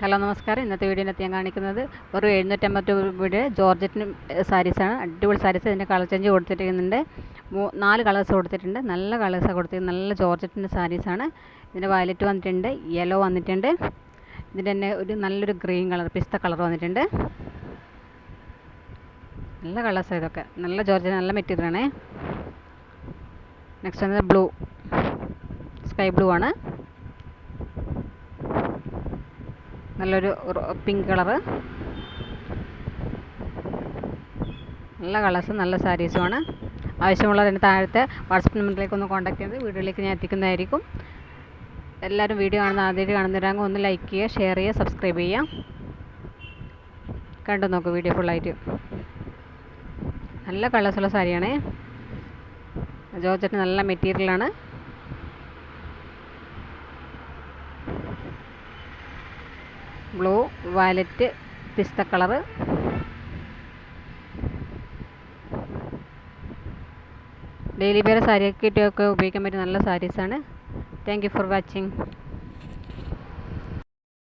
Hello നമസ്കാരം. ഇന്നത്തെ വീഡിയോനകത്ത് ഞാൻ കാണിക്കുന്നത് ഒരു എഴുന്നൂറ്റമ്പത് രൂപയുടെ ജോർജറ്റിന് സാരീസാണ്. അടിപൊളി സാരീസ്. ഇതിന്റെ കളർ ചേഞ്ച് കൊടുത്തിരിക്കുന്നുണ്ട്. നാല് കളേഴ്സ് കൊടുത്തിട്ടുണ്ട്. നല്ല കളേഴ്സാണ് കൊടുത്തിരിക്കുന്നത്. നല്ല ജോർജറ്റിന്റെ സാരീസാണ്. ഇതിന്റെ വയലറ്റ് വന്നിട്ടുണ്ട്. യെല്ലോ വന്നിട്ടുണ്ട്. ഇതിന്റെ തന്നെ ഒരു നല്ലൊരു ഗ്രീൻ കളർ പിസ്ത കളർ വന്നിട്ടുണ്ട്. നല്ല കളേഴ്സാണ് ഇതൊക്കെ. നല്ല ജോർജറ്റ് നല്ല മെറ്റീരിയലാണേ. നെക്സ്റ്റ് വന്നത് ബ്ലൂ. സ്കൈ ബ്ലൂ ആണ്. നല്ലൊരു പിങ്ക് കളറ്. നല്ല കളേഴ്സ് നല്ല സാരീസുമാണ് ആവശ്യമുള്ളതിന് താഴത്തെ വാട്സപ്പ് നമ്പറിലേക്ക് ഒന്ന് കോൺടാക്ട് ചെയ്ത് വീഡിയോയിലേക്ക് ഞാൻ എത്തിക്കുന്നതായിരിക്കും. എല്ലാവരും വീഡിയോ കാണുന്ന ആദ്യമായിട്ട് കാണുന്നവരാകുമ്പോൾ ഒന്ന് ലൈക്ക് ചെയ്യുക ഷെയർ ചെയ്യുക സബ്സ്ക്രൈബ് ചെയ്യുക. കണ്ടു നോക്കൂ വീഡിയോ ഫുള്ളായിട്ട് നല്ല കളേഴ്സുള്ള സാരിയാണേ. ജോർജറ്റ് നല്ല മെറ്റീരിയലാണ് ബ്ലൂ വയലറ്റ് പിസ്ത കളറ് ഡെയിലി വെയർ സാരിയൊക്കെ ഉപയോഗിക്കാൻ പറ്റിയ നല്ല സാരീസാണ്. Thank you for watching